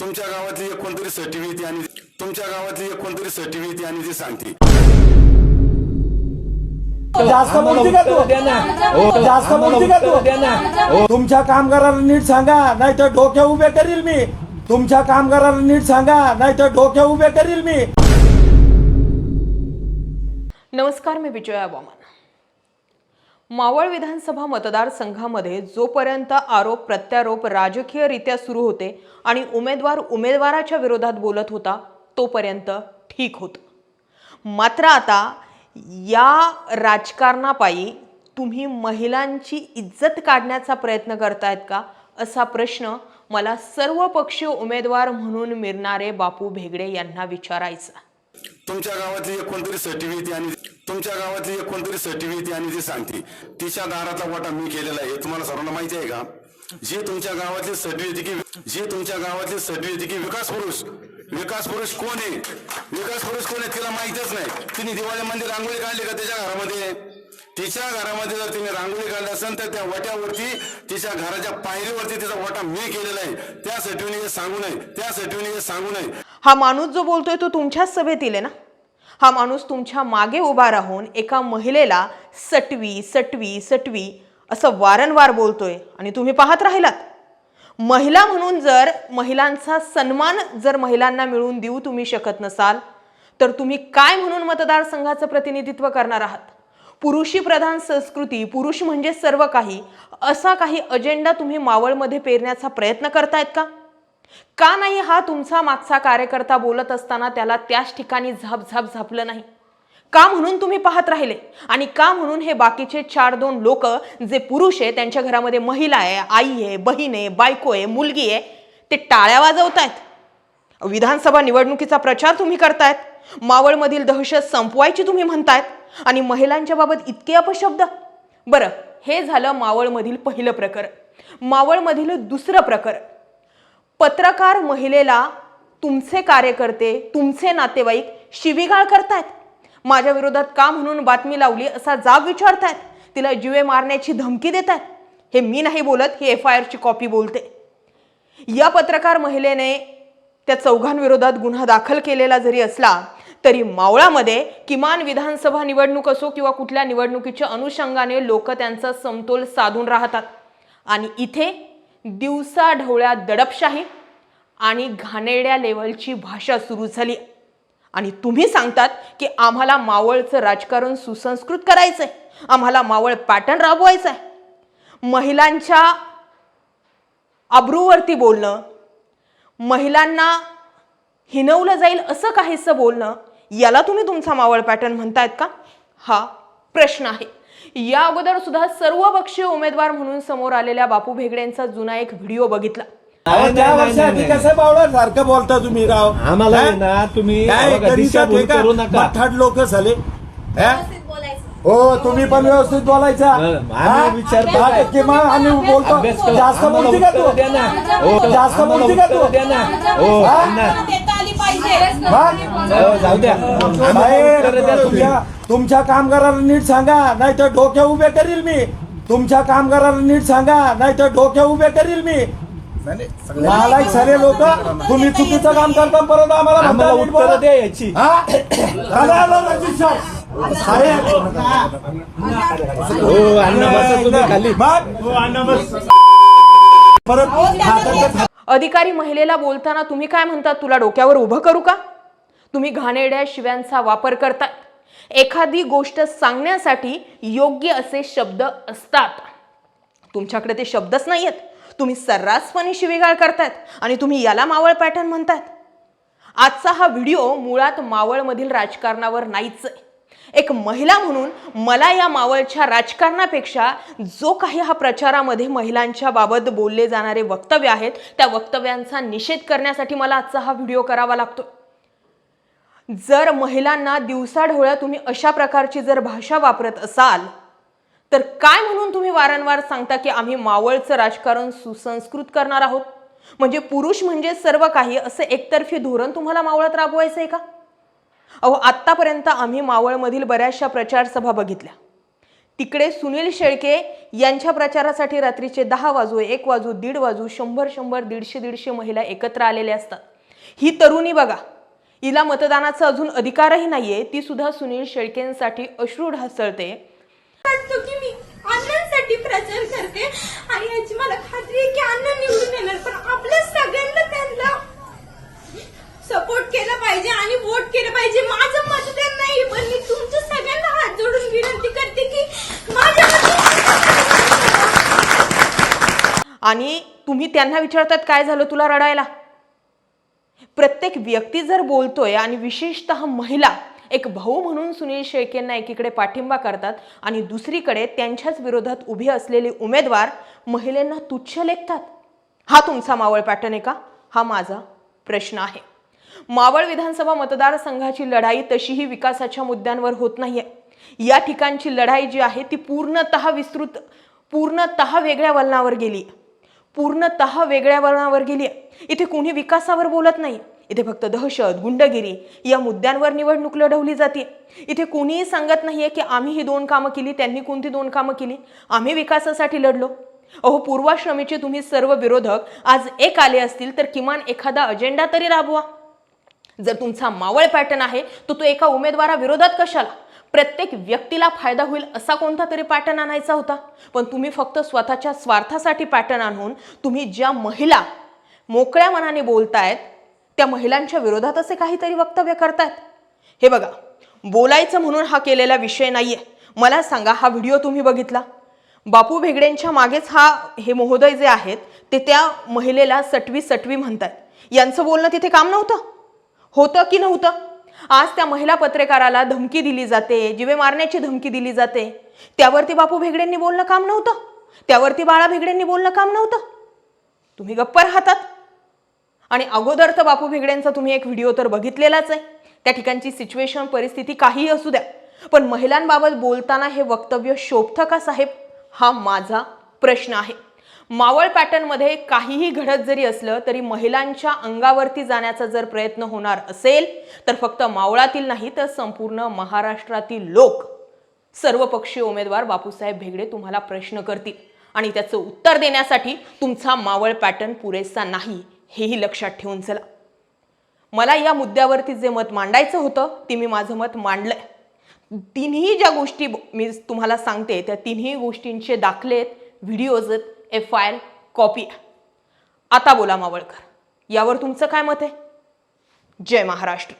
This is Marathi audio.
तुमच्या गावातली एक कोणतरी सर्टिफिकेट आणि तुमच्या गावातली एक कोणतरी सर्टिफिकेट आणि ती सांगते. जास्त बोलती का तू? जास्त बोलती का तू? तुमच्या कामगाराला नीट सांगा नाही तर डोक्या उभे करील मी. तुमच्या कामगाराला नीट सांगा नाही तर डोक्या उभे करील मी. नमस्कार मी विजया वामन. मावळ विधानसभा मतदारसंघामध्ये जोपर्यंत आरोप प्रत्यारोप राजकीयरित्या सुरू होते आणि उमेदवार उमेदवाराच्या विरोधात बोलत होता तोपर्यंत ठीक होतं. मात्र आता या राजकारणापायी तुम्ही महिलांची इज्जत काढण्याचा प्रयत्न करतायत का? असा प्रश्न मला सर्व पक्षीय उमेदवार म्हणून मिळणारे बापू भेगडे यांना विचारायचा तुमच्या गावातली एक कोणतरी सर्टिफिकेट आणि तुमच्या गावातली एक कोणतरी सर्टिफिकेट आणि ती सांगते. तिच्या दाराचा वाटा मी केलेला आहे. हे तुम्हाला सर्वांना माहिती आहे का? जे तुमच्या गावातले सर्टिफिकेट जे तुमच्या गावातले सर्टिफिकेट विकास पुरुष. विकास पुरुष कोण आहे? विकास पुरुष कोण आहे तिला माहितच नाही. तिने दिवाळीमध्ये रांगोळी काढली का त्याच्या घरामध्ये? तिच्या घरामध्ये जर तिने रांगोळी काढली असेल तर त्या वट्यावरती तिच्या घराच्या पायरीवरती तिचा वटा मी केलेला आहे. त्या सर्टिफिकेट सांगू नये. त्या सर्टिफिकेट सांगू नये. हा माणूस जो बोलतोय तो तुमच्याच सभेत आहे ना? हा माणूस तुमच्या मागे उभा राहून एका महिलेला सटवी सटवी सटवी असं वारंवार बोलतोय आणि तुम्ही पाहत राहिलात. महिला म्हणून जर महिलांचा सन्मान जर महिलांना मिळवून देऊ तुम्ही शकत नसाल तर तुम्ही काय म्हणून मतदारसंघाचं प्रतिनिधित्व करणार आहात? पुरुषी प्रधान संस्कृती पुरुष म्हणजे सर्व काही असा काही अजेंडा तुम्ही मावळमध्ये पेरण्याचा प्रयत्न करतायत का? का नाही हा तुमचा मागचा कार्यकर्ता बोलत असताना त्याला त्याच ठिकाणी झाप झाप झापलं नाही? का म्हणून तुम्ही पाहत राहिले? आणि का म्हणून हे बाकीचे चार दोन लोक जे पुरुष आहे त्यांच्या घरामध्ये महिला आहे आई आहे बहीण आहे बायको आहे मुलगी आहे ते टाळ्या वाजवतायत? विधानसभा निवडणुकीचा प्रचार तुम्ही करतायत? मावळमधील दहशत संपवायची तुम्ही म्हणतायत? आणि महिलांच्या बाबत इतके अपशब्द? बरं हे झालं मावळमधील पहिलं प्रकरण. मावळमधील दुसरं प्रकरण. पत्रकार महिलेला तुमचे कार्यकर्ते तुमचे नातेवाईक शिवीगाळ करतायत. माझ्या विरोधात का म्हणून बातमी लावली असा जाब विचारतायत. तिला जीवे मारण्याची धमकी देत आहेत हे मी नाही बोलत ही एफ आय आरची कॉपी बोलते. या पत्रकार महिलेने त्या चौघांविरोधात गुन्हा दाखल केलेला जरी असला तरी मावळामध्ये किमान विधानसभा निवडणूक असो किंवा कुठल्या निवडणुकीच्या अनुषंगाने लोक त्यांचा समतोल साधून राहतात. आणि इथे दिवसा ढवळ्या दडपशाही आणि घाणेरड्या लेवलची भाषा सुरू झाली. आणि तुम्ही सांगतात की आम्हाला मावळचं राजकारण सुसंस्कृत करायचंय. आम्हाला मावळ पॅटर्न राबवायचं आहे महिलांच्या अब्रूवरती बोलणं महिलांना हिनवलं जाईल असं काहीसं बोलणं याला तुम्ही तुमचा मावळ पॅटर्न म्हणतायत का? हा प्रश्न आहे. या अगोदर सुद्धा सर्व पक्षीय उमेदवार म्हणून समोर आलेल्या बापू भेगडेंचा जुना एक व्हिडिओ बघितला अहो, त्या कसं सारखं बोलता तुम्ही राव आम्हाला हा? ना, तुम्ही काय बघा, कधीच्या दिशाभूल ठेका? करू नका. मठाड लोक झाले हा? हो तुम्ही पण व्यवस्थित बोलायचा आम्ही हा? विचार दहा करताय. टक्के मग आम्ही बोलतो अभ्यास करा. जास्त आम्हाला बोलती का उत्तरं द्या ना. तू हो, जास्त आम्हाला बोलती का उत्तरं तू द्या ना. हो, हा? अण्णा. जाऊ द्या तुम्ही. तुमच्या तुमच्या कामगाराला नीट सांगा नाही तर डोक्या उभे करील मी तुमच्या कामगाराला नीट सांगा नाही तर डोक्या उभे करील मी नालायक सारे लोक तुम्ही चुकीचं काम करता परत आम्हाला. उत्तरं द्या याची हा? साहेब. साहेब. हो अण्णा बसा तुम्ही खाली मग? परत अधिकारी महिलेला बोलताना तुम्ही काय म्हणतात? तुला डोक्यावर उभं करू का? तुम्ही घाणेरड्या शिव्यांचा वापर करता एखादी गोष्ट सांगण्यासाठी योग्य असे शब्द असतात. तुमच्याकडे ते शब्दच नाही आहेत तुम्ही सर्रासपणे शिवीगाळ करतायत आणि तुम्ही याला मावळ पॅटर्न म्हणतायत. आजचा हा व्हिडिओ मुळात मावळमधील राजकारणावर नाहीच आहे. एक महिला म्हणून मला या मावळच्या राजकारणापेक्षा जो काही हा प्रचारामध्ये महिलांच्या बाबत बोलले जाणारे वक्तव्य आहेत त्या वक्तव्यांचा निषेध करण्यासाठी मला आजचा हा व्हिडिओ करावा लागतो. जर महिलांना दिवसाढोळ्या तुम्ही अशा प्रकारची जर भाषा वापरत असाल तर काय म्हणून तुम्ही वारंवार सांगता की आम्ही मावळचं राजकारण सुसंस्कृत करणार आहोत? म्हणजे पुरुष म्हणजे सर्व काही असं एकतर्फी धोरण तुम्हाला मावळत राबवायचं आहे का? अहो आत्तापर्यंत आम्ही मावळमधील बऱ्याचशा प्रचार सभा बघितल्या. तिकडे सुनील शेळके यांच्या प्रचारासाठी रात्रीचे दहा वाजू एक वाजू दीड वाजू शंभर शंभर दीडशे दीडशे महिला एकत्र आलेल्या असतात. ही तरुणी बघा हिला मतदानाचा अजून अधिकारही नाहीये ती सुद्धा सुनील शेळकेंसाठी अश्रू ढासळते प्रचार करते. आणि याची मला खात्री आहे की अन्न निवडून येणार पण आपल्या सगळ्यांना त्यांना सपोर्ट केला पाहिजे आणि वोट केलं पाहिजे. माझं मतदान नाही पण मी तुमच्या सगळ्यांना हात जोडून विनंती करते की माझ्या आणि तुम्ही त्यांना विचारतात काय झालं तुला रडायला? प्रत्येक व्यक्ती जर बोलतोय आणि विशेषतः महिला एक भाऊ म्हणून सुनील शेळकेंना एकीकडे पाठिंबा करतात आणि दुसरीकडे त्यांच्याच विरोधात उभे असलेले उमेदवार महिलांना तुच्छ लेखतात. हा तुमचा मावळ पॅटर्न आहे का? हा माझा प्रश्न आहे. मावळ विधानसभा मतदारसंघाची लढाई तशीही विकासाच्या मुद्द्यांवर होत नाहीये. या ठिकाणची लढाई जी आहे ती पूर्णतः विस्तृत पूर्णतः वेगळ्या वलनावर गेली. पूर्णतः वेगळ्या वळणावर गेली. इथे कोणी विकासावर बोलत नाही. इथे फक्त दहशत गुंडगिरी या मुद्द्यांवर निवडणूक लढवली जाते. इथे कोणीही सांगत नाहीये की आम्ही ही दोन कामं केली त्यांनी कोणती दोन कामं केली. आम्ही विकासासाठी लढलो. अहो पूर्वाश्रमीचे तुम्ही सर्व विरोधक आज एक आले असतील तर किमान एखादा अजेंडा तरी राबवा. जर तुमचा मावळ पॅटर्न आहे तर तो एका उमेदवाराविरोधात कशाला? प्रत्येक व्यक्तीला फायदा होईल असा कोणता तरी पॅटर्न आणायचा होता? पण तुम्ही फक्त स्वतःच्या स्वार्थासाठी पॅटर्न आणून तुम्ही ज्या महिला मोकळ्या मनाने बोलतायत त्या महिलांच्या विरोधात असे काहीतरी वक्तव्य करतायत. हे बघा बोलायचं म्हणून हा केलेला विषय नाहीये. मला सांगा हा व्हिडिओ तुम्ही बघितला? बापू भेगडेंच्या मागेच हा हे महोदय जे आहेत ते त्या महिलेला सटवी सटवी म्हणतात यांचं बोलणं तिथे काम नव्हतं? होतं की नव्हतं? आज त्या महिला पत्रकाराला धमकी दिली जाते जिवे मारण्याची धमकी दिली जाते. त्यावरती बापू भेगडेंनी बोलणं काम नव्हतं. त्यावरती बाळा भेगडेंनी बोलणं काम नव्हतं. तुम्ही गप्प राहतात. आणि अगोदर तर बापू भेगड्यांचा तुम्ही एक व्हिडिओ तर बघितलेलाच आहे. त्या ठिकाणची सिच्युएशन परिस्थिती काहीही असू द्या पण महिलांबाबत बोलताना हे वक्तव्य शोभतं का साहेब? हा माझा प्रश्न आहे. मावळ पॅटर्नमध्ये काहीही घडत जरी असलं तरी महिलांच्या अंगावरती जाण्याचा जर प्रयत्न होणार असेल तर फक्त मावळातील नाही तर संपूर्ण महाराष्ट्रातील लोक सर्वपक्षीय उमेदवार बापूसाहेब भेगडे तुम्हाला प्रश्न करतील. आणि त्याचं उत्तर देण्यासाठी तुमचा मावळ पॅटर्न पुरेसा नाही हेही लक्षात ठेवून चला. मला या मुद्द्यावरती जे मत मांडायचं होतं ते मी माझं मत मांडलंय. तिन्ही ज्या गोष्टी मी तुम्हाला सांगते त्या तिन्ही गोष्टींचे दाखले आहेत व्हिडिओज आहेत एफ आय आर कॉपी आता बोला मावळकर यावर तुमचं काय मत आहे? जय महाराष्ट्र.